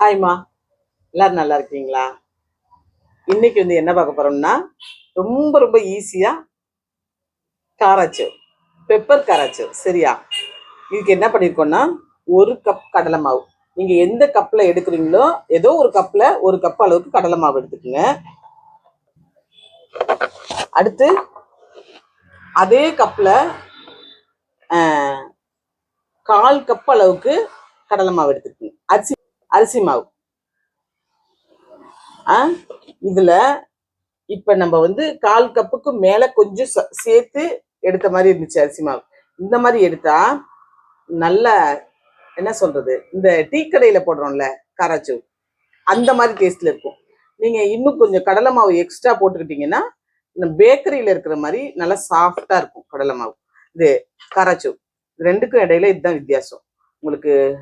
ஹாய்மா. எல்லாரும் நல்லா இருக்கீங்களா? இன்னைக்கு வந்து என்ன பார்க்க போறோம்னா ரொம்ப ரொம்ப ஈஸியாக காராச்சோ பெப்பர் காராச்சோ சரியா? இதுக்கு என்ன பண்ணியிருக்கோம்னா ஒரு கப் கடலை மாவு. நீங்கள் எந்த கப்பில் எடுக்கிறீங்களோ ஏதோ ஒரு கப்பில் ஒரு கப் அளவுக்கு கடலை மாவு எடுத்துக்கோங்க. அடுத்து அதே கப்பில் கால் கப் அளவுக்கு கடலை மாவு எடுத்துக்கோங்க. அரிசி மாவு. ஆ? இதுல இப்ப நம்ம வந்து கால் கப்புக்கு மேல கொஞ்சம் ச- சேர்த்து எடுத்த மாதிரி இருந்துச்சு அரிசி மாவு. இந்த மாதிரி எடுத்தா நல்ல என்ன சொல்றது இந்த டீ கடையில போடுறோம்ல காராச்சூ அந்த மாதிரி டேஸ்ட்ல இருக்கும். நீங்க இன்னும் கொஞ்சம் கடலை மாவு எக்ஸ்ட்ரா போட்டுக்கிட்டீங்கன்னா இந்த பேக்கரியில இருக்கிற மாதிரி நல்லா சாஃப்டா இருக்கும் கடலை மாவு. இது காராச்சூ ரெண்டுக்கும் இடையில இதுதான் வித்தியாசம். உங்களுக்கு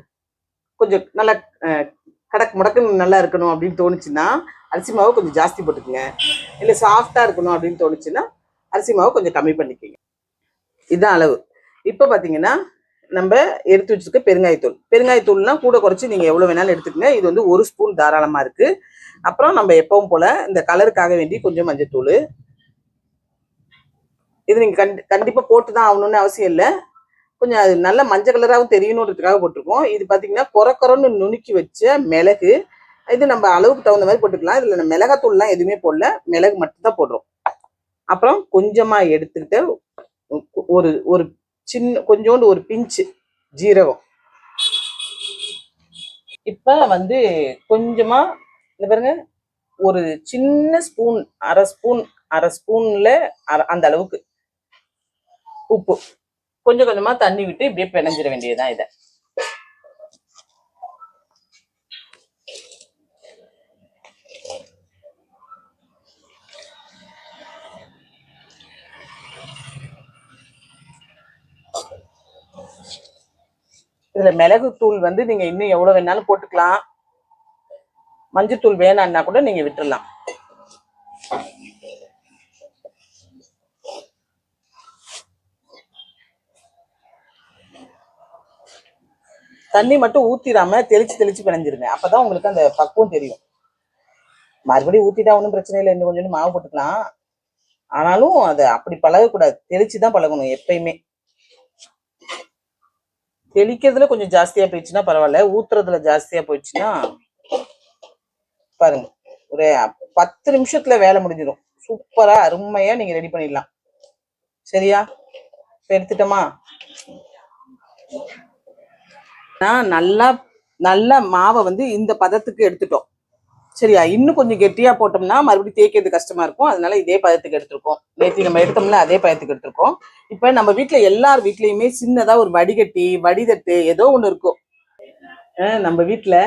கொஞ்சம் நல்லா கடக் முடக்குன்னு நல்லா இருக்கணும் அப்படின்னு தோணுச்சுன்னா அரிசி மாவு கொஞ்சம் ஜாஸ்தி போட்டுக்கோங்க. இல்லை சாஃப்டாக இருக்கணும் அப்படின்னு தோணுச்சுன்னா அரிசி மாவு கொஞ்சம் கம்மி பண்ணிக்கோங்க. இதுதான் அளவு. இப்போ பார்த்தீங்கன்னா நம்ம எடுத்து வச்சுருக்க பெருங்காயத்தூள் பெருங்காயத்தூள்னால் கூட குறைச்சி நீங்கள் எவ்வளோ வேணாலும் எடுத்துக்கங்க. இது வந்து ஒரு ஸ்பூன் தாராளமாக இருக்குது அப்புறம் நம்ம எப்பவும் போல் இந்த கலருக்காக வேண்டி கொஞ்சம் மஞ்சத்தூள். இது நீங்கள் கண்டி கண்டிப்பாக போட்டு தான் ஆகணும்னு அவசியம் இல்லை. கொஞ்சம் அது நல்ல மஞ்சள் கலராகவும் தெரியணுன்றதுக்காக போட்டிருக்கோம். இது பார்த்தீங்கன்னா குறக்குறன்னு நுணுக்கி வச்ச மிளகு. இது நம்ம அளவுக்கு தகுந்த மாதிரி போட்டுக்கலாம். இதில் நம்ம மிளகாத்தூள்லாம் எதுவுமே போடல. மிளகு மட்டும்தான் போடுறோம். அப்புறம் கொஞ்சமாக எடுத்துக்கிட்ட ஒரு ஒரு சின்ன கொஞ்சோண்டு ஒரு பிஞ்சு ஜீரகம். இப்போ வந்து கொஞ்சமாக இந்த பாருங்க ஒரு சின்ன ஸ்பூன் அரை ஸ்பூன் அரை ஸ்பூனில் அரை- அந்த அளவுக்கு உப்பு. கொஞ்சம் கொஞ்சமா தண்ணி விட்டு இப்படியே பிணைஞ்சிட வேண்டியதுதான் இதை. இதுல மிளகு தூள் வந்து நீங்க இன்னும் எவ்வளவு வேணாலும் போட்டுக்கலாம். மஞ்சத்தூள் வேணான்னா கூட நீங்க விட்டுடலாம் தண்ணி மட்டும் ஊத்திடாம தெளிச்சு தெளிச்சு பிணைஞ்சிருங்க. அப்பதான் உங்களுக்கு அந்த பக்குவம் தெரியும். மறுபடியும் ஊத்திட்டா ஒன்றும் பிரச்சனை இல்லை. இன்னும் கொஞ்சம் மாவு போட்டுக்கலாம். ஆனாலும் அதை அப்படி பழகக்கூடாது. தெளிச்சு தான் பழகணும் எப்பயுமே. தெளிக்கிறதுல கொஞ்சம் ஜாஸ்தியா போயிடுச்சுன்னா பரவாயில்ல. ஊத்துறதுல ஜாஸ்தியா போயிடுச்சுன்னா பாருங்க. ஒரு பத்து நிமிஷத்துல வேலை முடிஞ்சிடும். சூப்பரா அருமையா நீங்க ரெடி பண்ணிடலாம். சரியா? எடுத்துட்டோமா? நான் நல்லா நல்ல மாவை வந்து இந்த பதத்துக்கு எடுத்துட்டோம். சரியா? இன்னும் கொஞ்சம் கெட்டியா போட்டோம்னா மறுபடியும் தேய்க்கிறது கஷ்டமா இருக்கும். அதனால இதே பதத்துக்கு எடுத்திருக்கோம். நேற்று நம்ம எடுத்தோம்ல அதே பதத்துக்கு எடுத்திருக்கோம். இப்ப நம்ம வீட்டில் எல்லார் வீட்லயுமே சின்னதா ஒரு வடிகட்டி வடிதட்டு ஏதோ ஒண்ணு இருக்கும். நம்ம வீட்டில்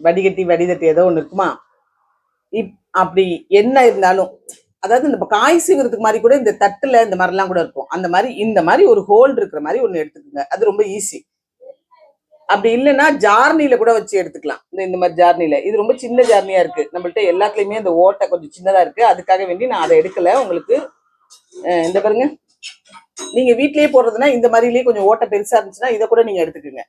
வடிகட்டி வடிதட்டு ஏதோ ஒண்ணு இருக்குமா? இப் அப்படி என்ன இருந்தாலும் அதாவது இந்த காய் சீவுறதுக்கு மாதிரி கூட இந்த தட்டுல இந்த மாதிரிலாம் கூட இருக்கும். அந்த மாதிரி இந்த மாதிரி ஒரு ஹோல் இருக்கிற மாதிரி ஒன்று எடுத்துக்கோங்க. அது ரொம்ப ஈஸி. அப்படி இல்லைன்னா ஜார்னியில கூட வச்சு எடுத்துக்கலாம். இந்த இந்த மாதிரி ஜார்னியில. இது ரொம்ப சின்ன ஜார்னியா இருக்கு. நம்மள்ட்ட எல்லாத்துலயுமே இந்த ஓட்டை கொஞ்சம் சின்னதா இருக்கு. அதுக்காக வேண்டி நான் அதை எடுக்கல. உங்களுக்கு இந்த பாருங்க. நீங்க வீட்லயே போடுறதுன்னா இந்த மாதிரிலயே கொஞ்சம் ஓட்டை பெருசா இருந்துச்சுன்னா இதை கூட நீங்க எடுத்துக்கோங்க.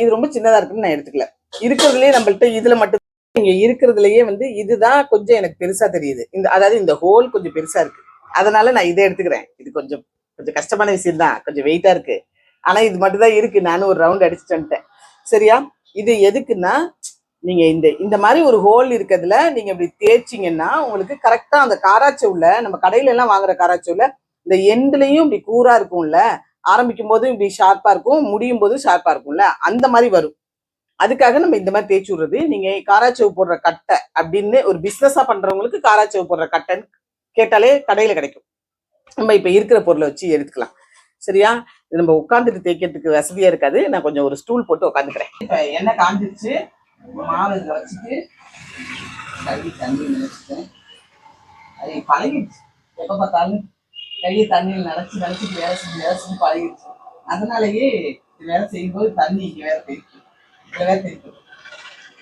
இது ரொம்ப சின்னதா இருக்குன்னு நான் எடுத்துக்கல. இருக்கிறதுலயே நம்மள்ட்ட இதுல மட்டும் நீங்க இருக்கிறதுலயே வந்து இதுதான் கொஞ்சம் எனக்கு பெருசா தெரியுது. இந்த அதாவது இந்த ஹோல் கொஞ்சம் பெருசா இருக்கு. அதனால நான் இதை எடுத்துக்கிறேன். இது கொஞ்சம் கொஞ்சம் கஷ்டமான விஷயம் தான் கொஞ்சம் வெயிட்டா இருக்கு. ஆனா இது மட்டும் தான் இருக்கு. நானும் ஒரு ரவுண்ட் அடிச்சுட்டு வந்துட்டேன். சரியா? இது எதுக்குன்னா நீங்க இந்த இந்த மாதிரி ஒரு ஹோல் இருக்கிறதுல நீங்க இப்படி தேய்ச்சிங்கன்னா உங்களுக்கு கரெக்டாக அந்த காராச்சவுல நம்ம கடையில எல்லாம் வாங்குற காராச்சவுல இந்த எண்ட்லேயும் இப்படி கூரா இருக்கும்ல ஆரம்பிக்கும் போதும் இப்படி ஷார்ப்பா இருக்கும் முடியும் போதும் ஷார்ப்பா இருக்கும்ல அந்த மாதிரி வரும். அதுக்காக நம்ம இந்த மாதிரி தேய்ச்சி விடுறது நீங்க காராச்சவு போடுற கட்டை அப்படின்னு ஒரு பிஸ்னஸாக பண்றவங்களுக்கு காராச்சவு போடுற கட்டைன்னு கேட்டாலே கடையில கிடைக்கும். நம்ம இப்போ இருக்கிற பொருளை வச்சு எடுத்துக்கலாம். சரியா? நம்ம உட்காந்துட்டு தேய்க்கிறதுக்கு வசதியா இருக்காது. நான் கொஞ்சம் ஒரு ஸ்டூல் போட்டு உட்காந்துக்கிறேன். இப்போ எண்ணெய் காஞ்சிருச்சு. மாவு வச்சுட்டு கழுவி தண்ணி நினைச்சிட்டேன். அது பழகிடுச்சு. எப்ப பார்த்தாலும் கையை தண்ணியில் நினைச்சு நினைச்சிட்டு வேலை செஞ்சு வேலை செஞ்சு பழகிடுச்சு. அதனாலயே வேலை செய்யும்போது தண்ணி இங்க வேலை தெரிக்கும் இதுல வேலை தெரிக்கும்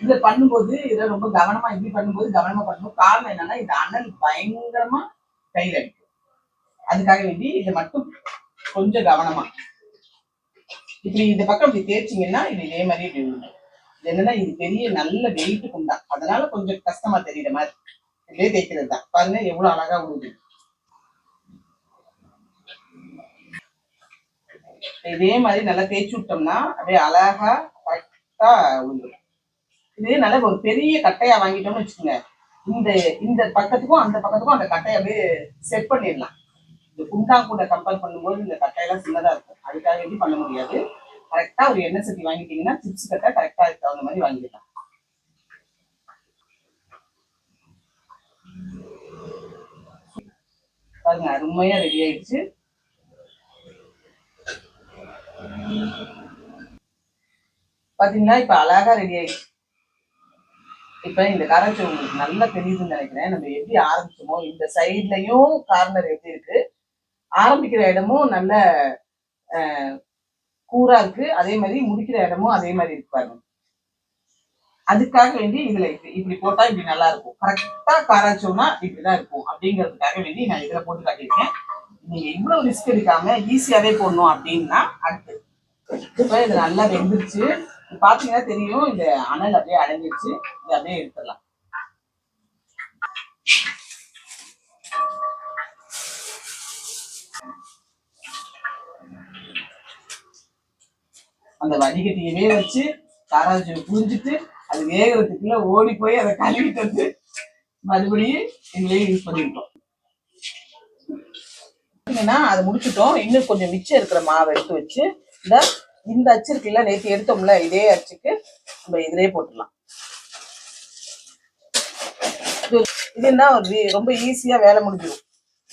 இதை பண்ணும்போது இதை ரொம்ப கவனமா இப்படி பண்ணும்போது கவனமா பண்ணும்போது காரணம் என்னன்னா இது அனல் பயங்கரமா கையில் அடிக்கும். அதுக்காக வேண்டி இதை மட்டும் கொஞ்சம் கவனமா. இப்படி இந்த பக்கம் இப்படி தேய்ச்சிங்கன்னா இது இதே மாதிரி இப்படி இது என்னன்னா இது பெரிய நல்ல வெயிட் குண்டா. அதனால கொஞ்சம் கஷ்டமா தெரியுற மாதிரி. இப்படியே தேய்க்கிறது தான். பாருங்க எவ்வளவு அழகா உழுது இதே மாதிரி நல்லா தேய்ச்சி விட்டோம்னா அப்படியே அழகா கரெக்டா உழுந்துடும் இதே நல்ல ஒரு பெரிய கட்டையா வாங்கிட்டோம்னு வச்சுக்கோங்க. இந்த இந்த பக்கத்துக்கும் அந்த பக்கத்துக்கும் அந்த கட்டையை அப்படியே செட் பண்ணிடலாம். இந்த குண்டா கூட கம்பேர் பண்ணும்போது இந்த கட்டையெல்லாம் சின்னதா இருக்கும். அதுக்காக வேண்டி பண்ண முடியாது. கரெக்டா ஒரு எண்ணெய் சட்டி வாங்கிட்டீங்கன்னா சிப்ஸ் கட்டை கரெக்டா அதுக்கு தகுந்த மாதிரி வாங்கிடலாம் பாருங்க அருமையா ரெடி ஆயிடுச்சு. பாத்தீங்கன்னா இப்ப அழகா ரெடி ஆயிடுச்சு. இப்ப இந்த கரைச்சி உங்களுக்கு நல்லா தெரியுதுன்னு நினைக்கிறேன். நம்ம எப்படி ஆரம்பிச்சோமோ இந்த சைட்லயும் கார்னர் எப்படி இருக்கு? ஆரம்பிக்கிற இடமும் நல்ல அஹ், கூரா இருக்கு. அதே மாதிரி முடிக்கிற இடமும் அதே மாதிரி இருக்கு பாருங்க. அதுக்காக வேண்டி இதுல இப்படி இப்படி போட்டா இப்படி நல்லா இருக்கும். கரெக்டா காராச்சோம்னா இப்படிதான் இருக்கும். அப்படிங்கிறதுக்காக வேண்டி நான் இதுல போட்டு காட்டியிருக்கேன். நீங்க இவ்வளவு ரிஸ்க் எடுக்காம ஈஸியாவே போடணும் அப்படின்னா அடுத்து. இப்ப இது நல்லா வெந்துருச்சு. பாத்தீங்கன்னா தெரியும். இந்த அனல் அப்படியே அடைஞ்சிருச்சு இது அப்படியே எடுத்துடலாம். அந்த வடிகட்டியவே வச்சு காராஜி புரிஞ்சுட்டு அது வேகிறதுக்குள்ள ஓடி போய் அதை கழுவிட்டு வந்து மறுபடியும் இதுலயே யூஸ் பண்ணிட்டோம் பார்த்தீங்கன்னா அதை முடிச்சுட்டோம். இன்னும் கொஞ்சம் மிச்சம் இருக்கிற மாவை எடுத்து வச்சு இந்த இந்த அச்சு இருக்குல்ல நேற்று எடுத்தோம்ல இதே அச்சுக்கு நம்ம இதிலே போட்டுடலாம். இது- இதுன்னா ஒரு ரொம்ப ஈஸியா வேலை முடிஞ்சிடும்.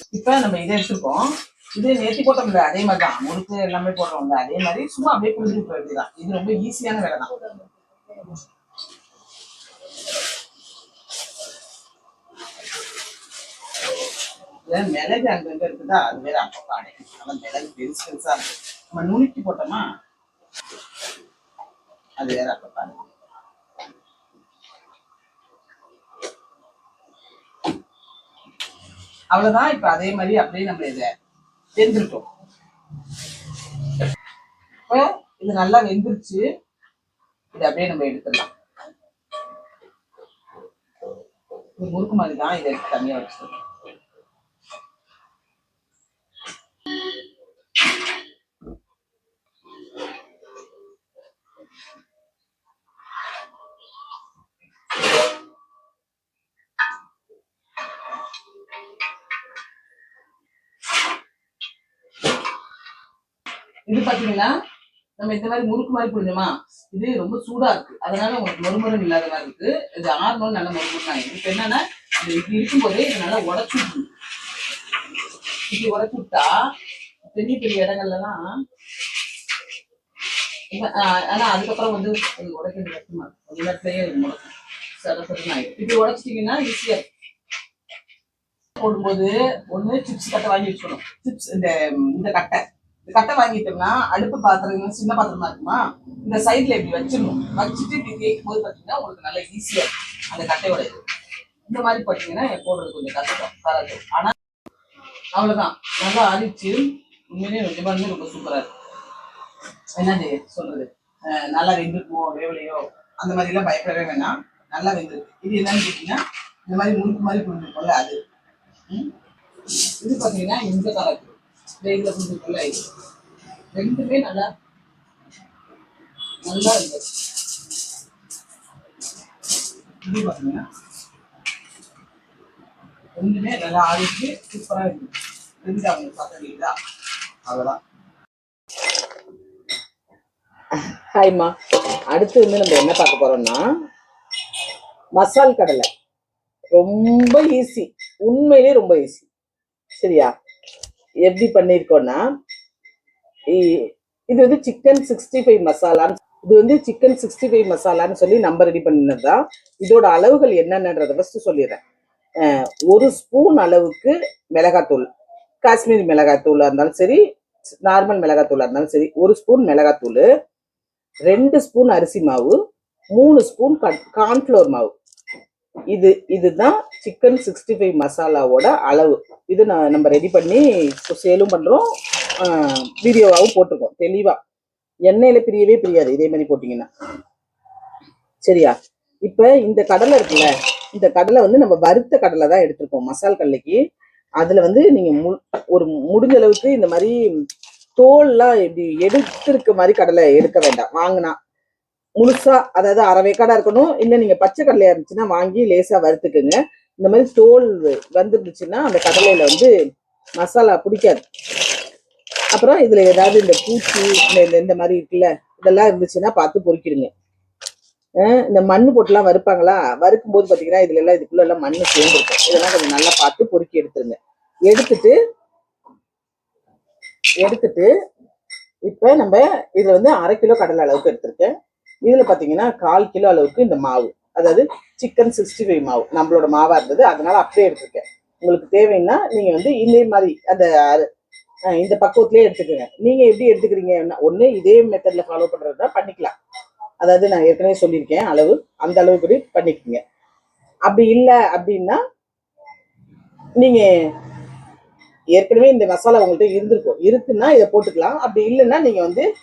இப்போ நம்ம இதை எடுத்துருக்கோம். இது நேத்தி போட்டோம்ல அதே மாதிரி தான் முறுக்கு எல்லாமே போடுறோம்ல அதே மாதிரி சும்மா அப்படியே புரிஞ்சு போக தான். இது ரொம்ப ஈஸியான வேலை தான். மிளகு அங்கங்க இருக்குதா? அது வேற அப்ப காடை. ஆனா மிளகு பெருசு பெருசா இருக்கு. நம்ம நுணுக்கி போட்டோமா? அது வேற அப்ப காடை. அவ்வளவுதான். இப்ப அதே மாதிரி அப்படியே நம்ம இதை வெந்துருட்டோம் இப்ப இது நல்லா வெந்துருச்சு. இது அப்படியே நம்ம எடுத்துடலாம். இது முறுக்கு மாதிரி தான் இதை எடுத்து வச்சுருக்கோம் வச்சுக்கணும் இது பாத்தீங்கன்னா நம்ம இந்த மாதிரி முறுக்கு மாதிரி புரிஞ்சுமா? இது ரொம்ப சூடா இருக்கு. அதனால உங்களுக்கு மொறுமொறுன்னு இல்லாத மாதிரி இருக்கு. இது ஆறுனோம் நல்ல மொறுமொறுன்னு ஆயிடும் இப்ப என்னன்னா இது இப்படி இருக்கும்போதே இது நல்லா உடச்சு விட்டுணும் இப்படி உடச்சு விட்டா பெரிய பெரிய இடங்கள்லாம் ஆஹ், ஆனா அதுக்கப்புறம் வந்து அது உடைக்கிறது கஷ்டமா இருக்கும் கொஞ்ச முடக்கும் சர ஆயிடும் இப்படி உடைச்சிட்டீங்கன்னா ஈஸியா போடும்போது ஒண்ணு சிப்ஸ் கட்டை வாங்கி வச்சுக்கணும். சிப்ஸ் இந்த இந்த கட்டை. கட்டை வாங்கிட்டோம்னா அடுப்பு பாத்திரம் சின்ன பாத்திரமா இருக்குமா? இந்த சைட்ல இப்படி வச்சிடணும். வச்சுட்டு இப்படி தேய்க்கும் போது பாத்தீங்கன்னா உங்களுக்கு நல்லா ஈஸியா இருக்கும். அந்த கட்டையோட இது. இந்த மாதிரி பார்த்தீங்கன்னா போடுறது கொஞ்சம் கஷ்டம் வராது. ஆனா அவ்வளவுதான். நல்லா அரிச்சு உண்மையிலேயே நிஜமாலுமே ரொம்ப சூப்பரா இருக்கும். என்னது சொல்றது? நல்லா வெந்திருக்குமோ வேவலையோ அந்த மாதிரி எல்லாம் பயப்படவே வேணாம். நல்லா வெந்திருக்கு. இது என்னன்னு கேட்டீங்கன்னா இந்த மாதிரி முறுக்கு மாதிரி புரிஞ்சுக்கோல அது. இது பாத்தீங்கன்னா இந்த கலர் ஸ்ப்ரேயில் கொஞ்சம் இது ரெண்டுமே நல்லா நல்லா இருந்தது இது பாத்தீங்கன்னா ரெண்டுமே நல்லா ஆடிச்சு சூப்பராக இருக்கு. ரெண்டு அவங்க பார்த்துருக்கீங்களா அவ்வளோதான் ஹாய்மா அடுத்து வந்து நம்ம என்ன பார்க்க போறோம்னா மசால் கடலை. ரொம்ப ஈஸி உண்மையிலே ரொம்ப ஈஸி சரியா? எப்படி பண்ணியிருக்கோம்னா இ- இது வந்து சிக்கன் சிக்ஸ்டி ஃபைவ் மசாலான்னு இது வந்து சிக்கன் சிக்ஸ்டி ஃபைவ் மசாலான்னு சொல்லி நம்ம ரெடி பண்ணினது தான் இதோட அளவுகள் என்னென்னன்றதை ஃபஸ்ட்டு சொல்லிடுறேன். ஒரு ஸ்பூன் அளவுக்கு மிளகாத்தூள். காஷ்மீரி மிளகாத்தூளாக இருந்தாலும் சரி நார்மல் மிளகாத்தூளாக இருந்தாலும் சரி ஒரு ஸ்பூன் மிளகாத்தூள் ரெண்டு ஸ்பூன் அரிசி மாவு மூணு ஸ்பூன் கார்ன்ஃப்ளவர் மாவு. இது இதுதான் சிக்கன் சிக்ஸ்டி ஃபைவ் மசாலாவோட அளவு. இது நான் நம்ம ரெடி பண்ணி சேலும் பண்ணுறோம் வீடியோவாகவும் போட்டிருக்கோம் தெளிவாக எண்ணெயில் பிரியவே பிரியாது. இதே மாதிரி போட்டிங்கன்னா. சரியா? இப்போ இந்த கடலை இருக்குல்ல இந்த கடலை வந்து நம்ம வறுத்த கடலை தான் எடுத்திருக்கோம். மசால் கடலைக்கு. அதில் வந்து நீங்கள் மு- ஒரு முடிஞ்ச அளவுக்கு இந்த மாதிரி தோல்லாம் இப்படி எடுத்திருக்க மாதிரி கடலை எடுக்க வேண்டாம். வாங்கினா. முழுசா அதாவது அரை வேக்காடா இருக்கணும். இல்லை நீங்கள் பச்சை கடலையா இருந்துச்சுன்னா வாங்கி லேசாக வறுத்துக்குங்க. இந்த மாதிரி தோல் வந்துருந்துச்சுன்னா அந்த கடலையில வந்து மசாலா பிடிக்காது. அப்புறம் இதுல ஏதாவது இந்த பூச்சி இந்த இந்த- இந்த மாதிரி இருக்குல்ல இதெல்லாம் இருந்துச்சுன்னா பார்த்து பொறிக்கிடுங்க. இந்த மண்ணு போட்டுலாம் வறுப்பாங்களா? வறுக்கும் போது பார்த்தீங்கன்னா இதுல எல்லாம் இதுக்குள்ள எல்லாம் மண்ணு சேர்ந்துருக்கும். இதெல்லாம் கொஞ்சம் நல்லா பார்த்து பொறுக்கி எடுத்துருங்க. எடுத்துட்டு எடுத்துட்டு இப்ப நம்ம இதுல வந்து அரை கிலோ கடலை அளவுக்கு எடுத்திருக்கேன். இதுல பாத்தீங்கன்னா கால் கிலோ அளவுக்கு இந்த மாவு. அதாவது சிக்கன் சிக்ஸ்டி ஃபைவ் மாவு. நம்மளோட மாவாக இருந்தது. அதனால அப்படியே எடுத்துருக்கேன். உங்களுக்கு தேவைன்னா நீங்கள் வந்து இதே மாதிரி அந்த இந்த பக்குவத்திலே எடுத்துக்கோங்க. நீங்கள் எப்படி எடுத்துக்கிறீங்க ஒன்று இதே மெத்தடில் ஃபாலோ பண்றதா பண்ணிக்கலாம். அதாவது நான் ஏற்கனவே சொல்லியிருக்கேன் அளவு அந்த அளவுக்கு பண்ணிக்கோங்க. அப்படி இல்லை அப்படின்னா நீங்கள் ஏற்கனவே இந்த மசாலா உங்கள்கிட்ட இருந்திருக்கும். இருக்குன்னா இதை போட்டுக்கலாம். அப்படி இல்லைன்னா நீங்கள் வந்து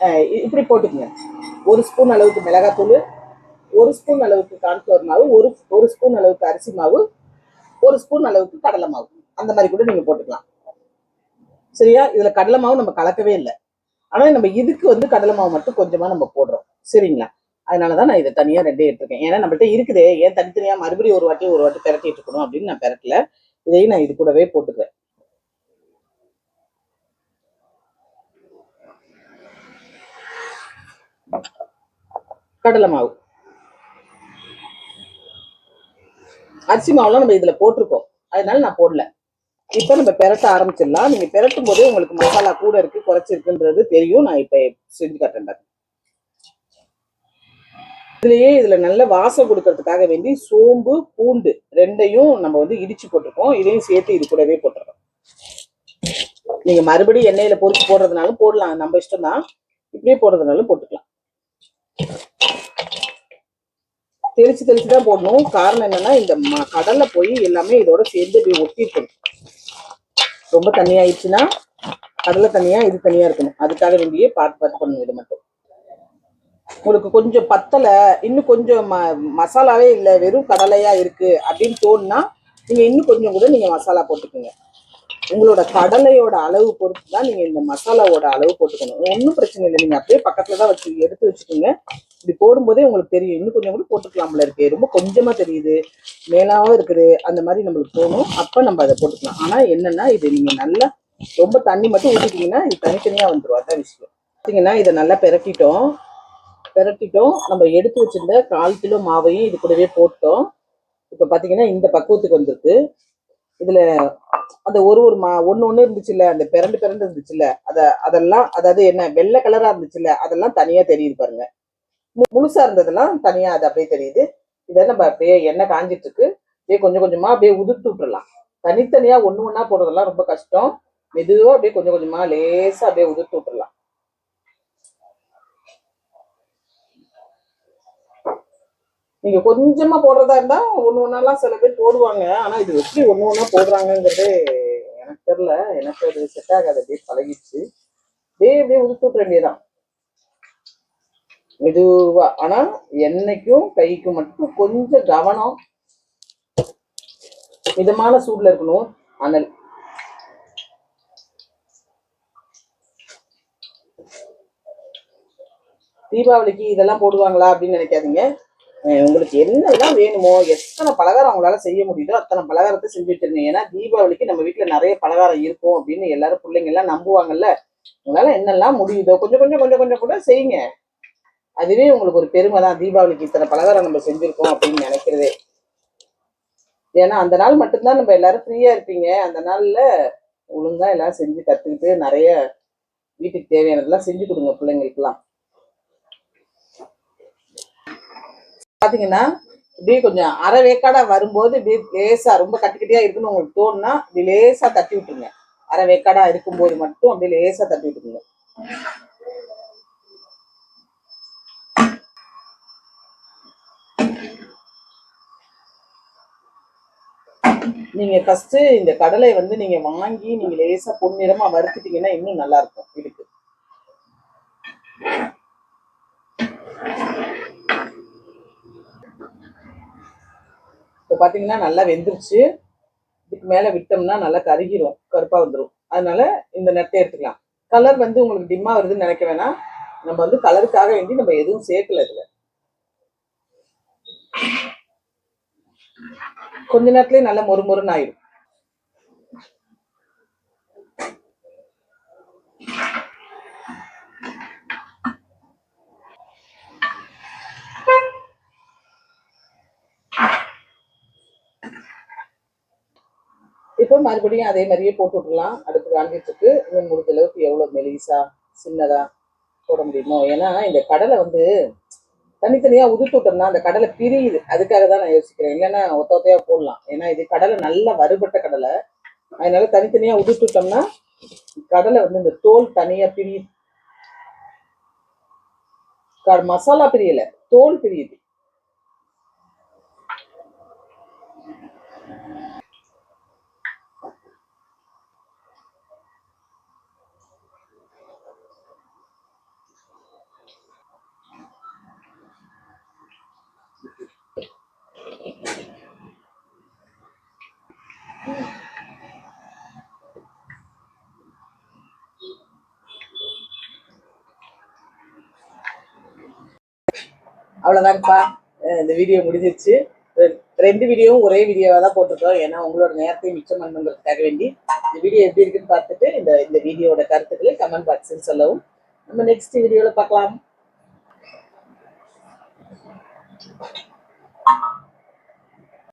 இ- இப்படி போட்டுக்கோங்க. ஒரு ஸ்பூன் அளவுக்கு மிளகாத்தூள் ஒரு ஸ்பூன் அளவுக்கு கான்ஃப்ளவர் மாவு ஒரு ஒரு ஸ்பூன் அளவுக்கு அரிசி மாவு ஒரு ஸ்பூன் அளவுக்கு கடலை மாவு. அந்த மாதிரி கூட நீங்கள் போட்டுக்கலாம். சரியா? இதில் கடலை மாவு நம்ம கலக்கவே இல்லை. ஆனால் நம்ம இதுக்கு வந்து கடலை மாவு மட்டும் கொஞ்சமாக நம்ம போடுறோம். சரிங்களா? அதனால தான் நான் இதை தனியாக ரெண்டே எடுத்திருக்கேன். ஏன்னா நம்மகிட்ட இருக்குதே. ஏன் தனித்தனியாக மறுபடியும் ஒரு வாட்டி ஒரு வாட்டி பெரட்டிட்டு இருக்கணும் அப்படின்னு நான் பெரட்டல. இதையும் நான் இது கூடவே போட்டுக்கிறேன். கடலை மாவு. அரிசி மாவுலாம் நம்ம இதுல போட்டிருக்கோம். அதனால நான் போடல. இப்ப நம்ம பெரட்ட ஆரம்பிச்சிடலாம். நீங்க பெரட்டும் போதே உங்களுக்கு மசாலா கூட இருக்கு குறைச்சிருக்குன்றது தெரியும். நான் இப்ப செஞ்சு காட்டுறேன் இதுலேயே இதுலயே இதுல நல்ல வாசம் கொடுக்கறதுக்காக வேண்டி சோம்பு பூண்டு ரெண்டையும் நம்ம வந்து இடிச்சு போட்டிருக்கோம். இதையும் சேர்த்து இது கூடவே போட்டுருக்கோம் நீங்க மறுபடியும் எண்ணெயில பொறிச்சு போடுறதுனாலும் போடலாம். நம்ம இஷ்டம் தான் இப்படியே போடுறதுனாலும் போட்டுக்கலாம். தெளிச்சு தெளிச்சு தான் போடணும். காரணம் என்னன்னா இந்த ம- கடலை போய் எல்லாமே இதோட சேர்ந்து இப்படி ஒட்டி இருக்கணும் ரொம்ப தண்ணியாயிடுச்சுன்னா கடலை தனியா இது தனியா இருக்கணும். அதுக்காக வேண்டியே பார்த்து பார்த்து பண்ணணும் இது மட்டும். உங்களுக்கு கொஞ்சம் பத்தலை இன்னும் கொஞ்சம் ம மசாலாவே இல்லை வெறும் கடலையா இருக்கு அப்படின்னு தோணுனா நீங்க இன்னும் கொஞ்சம் கூட நீங்க மசாலா போட்டுக்கோங்க. உங்களோட கடலையோட அளவு பொறுத்து தான் நீங்க இந்த மசாலாவோட அளவு போட்டுக்கணும். ஒன்றும் பிரச்சனை இல்லை. நீங்க அப்படியே பக்கத்துல தான் வச்சு எடுத்து வச்சுக்கோங்க. இப்படி போடும்போதே உங்களுக்கு தெரியும். இன்னும் கொஞ்சம் கூட போட்டுக்கலாம்ல இருக்கு. ரொம்ப கொஞ்சமா தெரியுது. மேலாவும் இருக்குது. அந்த மாதிரி நம்மளுக்கு தோணும். அப்ப நம்ம அதை போட்டுக்கலாம். ஆனா என்னன்னா இது நீங்க நல்லா ரொம்ப தண்ணி மட்டும் ஊற்றிட்டீங்கன்னா இது தனித்தனியா வந்துடும் அதான் விஷயம். பார்த்தீங்கன்னா இதை நல்லா பெரட்டிட்டோம். பெரட்டிட்டோம். நம்ம எடுத்து வச்சிருந்த கால் கிலோ மாவையும் இது கூடவே போட்டோம். இப்போ பார்த்தீங்கன்னா இந்த பக்குவத்துக்கு வந்திருக்கு. இதில் அந்த ஒரு ஒரு மா ஒன்று ஒன்று இருந்துச்சுல்ல. அந்த பிறண்டு பிறண்டு இருந்துச்சுல்ல. அதை அதெல்லாம் அதாவது என்ன வெள்ளை கலராக இருந்துச்சுல்ல. அதெல்லாம் தனியாக தெரியுது பாருங்க. முழுசா இருந்ததெல்லாம் தனியா அது அப்படியே தெரியுது. இதை நம்ம அப்படியே எண்ணெய் காஞ்சிட்டு இருக்கு அப்படியே கொஞ்சம் கொஞ்சமா அப்படியே உதிர்த்து விட்டுறலாம். தனித்தனியா ஒண்ணு ஒன்றா போடுறதெல்லாம் ரொம்ப கஷ்டம். மெதுவா அப்படியே கொஞ்சம் கொஞ்சமா லேசா அப்படியே உதிர்த்து விட்டுறலாம். நீங்க கொஞ்சமா போடுறதா இருந்தா ஒண்ணு ஒன்னாலாம் சில பேர் போடுவாங்க. ஆனா இது எப்படி ஒண்ணு ஒன்றா போடுறாங்கங்கிறது எனக்கு தெரியல. எனக்கு அது செட் ஆகாது. அப்படியே பழகிடுச்சு. அப்படியே அப்படியே உதுத்து விட்டுற வேண்டியதான் மெதுவா. ஆனா என்னைக்கும் கைக்கு மட்டும் கொஞ்சம் கவனம் மிதமான சூடுல இருக்கணும். அனல் தீபாவளிக்கு இதெல்லாம் போடுவாங்களா அப்படின்னு நினைக்காதீங்க. உங்களுக்கு என்னெல்லாம் வேணுமோ எத்தனை பலகாரம் அவங்களால செய்ய முடியுதோ அத்தனை பலகாரத்தை செஞ்சு வச்சிருங்க ஏன்னா தீபாவளிக்கு நம்ம வீட்டுல நிறைய பலகாரம் இருக்கும் அப்படின்னு எல்லாரும் பிள்ளைங்க எல்லாம் நம்புவாங்கல்ல. உங்களால என்னெல்லாம் முடியுதோ கொஞ்சம் கொஞ்சம் கொஞ்சம் கொஞ்சம் கூட செய்யுங்க. அதுவே உங்களுக்கு ஒரு பெருமை தான். தீபாவளிக்கு இத்தனை பலகாரம் நம்ம செஞ்சுருக்கோம் அப்படின்னு நினைக்கிறதே. ஏன்னா அந்த நாள் மட்டும்தான் நம்ம எல்லாரும் ஃப்ரீயா இருப்பீங்க. அந்த நாள்ல ஒழுங்கா எல்லாம் செஞ்சு கத்துக்கிட்டு நிறைய வீட்டுக்கு தேவையானதெல்லாம் செஞ்சு கொடுங்க பிள்ளைங்களுக்குலாம் பாத்தீங்கன்னா இப்படியே கொஞ்சம் அரை வேக்காடா வரும்போது இப்படியே லேசா ரொம்ப கட்டிக்கட்டியா இருக்குன்னு உங்களுக்கு தோணுனா இப்படி லேசா தட்டி விட்டுருங்க. அரை வேக்காடா இருக்கும்போது மட்டும் அப்படியே லேசா தட்டி விட்டுருங்க. நீங்க ஃபர்ஸ்ட் இந்த கடலை வந்து நீங்க வாங்கி நீங்க லேசா பொன்னிறமா வறுத்துட்டீங்கன்னா இன்னும் நல்லா இருக்கும் இதுக்கு. இப்போ பார்த்தீங்கன்னா நல்லா வெந்துருச்சு. இதுக்கு மேலே விட்டோம்னா நல்லா கருகிரும் கருப்பாக வந்துடும் அதனால இந்த நெட்டை எடுத்துக்கலாம். கலர் வந்து உங்களுக்கு டிம்மா வருதுன்னு நினைக்க வேணாம். நம்ம வந்து கலருக்காக வேண்டி நம்ம எதுவும் சேர்க்கல இதுல. கொஞ்ச நேரத்துலயே நல்ல மொறு மொறுன்னு ஆயிடும் இப்போ மறுபடியும் அதே மாதிரியே போட்டு விட்டுலாம் அடுப்பு காஞ்சிட்டுருக்கு இன்னும் முடிஞ்ச அளவுக்கு எவ்வளோ மெலிசா சின்னதா போட முடியுமோ? ஏன்னா இந்த கடலை வந்து தனித்தனியா உதுத்துட்டோம்னா அந்த கடலை பிரியுது. அதுக்காக தான் நான் யோசிக்கிறேன். இல்லைன்னா ஒத்த ஒத்தையா போடலாம். ஏன்னா இது கடலை நல்லா வறுபட்ட கடலை. அதனால தனித்தனியா உதுத்துட்டோம்னா கடலை வந்து இந்த தோல் தனியா பிரியுது. க- மசாலா பிரியல தோல் பிரியுது. அவ்வளோதாங்கப்பா இந்த வீடியோ முடிஞ்சிருச்சு. ரெ- ரெண்டு வீடியோவும் ஒரே வீடியோவாக தான் போட்டிருக்கோம் ஏன்னா உங்களோட நேரத்தையும் மிச்சம் பண்ணுங்கிறதுக்காக வேண்டி. இந்த வீடியோ எப்படி இருக்குன்னு பார்த்துட்டு இந்த இந்த வீடியோவோட கருத்துக்களை கமெண்ட் பாக்ஸில் சொல்லவும். நம்ம நெக்ஸ்ட் வீடியோவில் பார்க்கலாம்.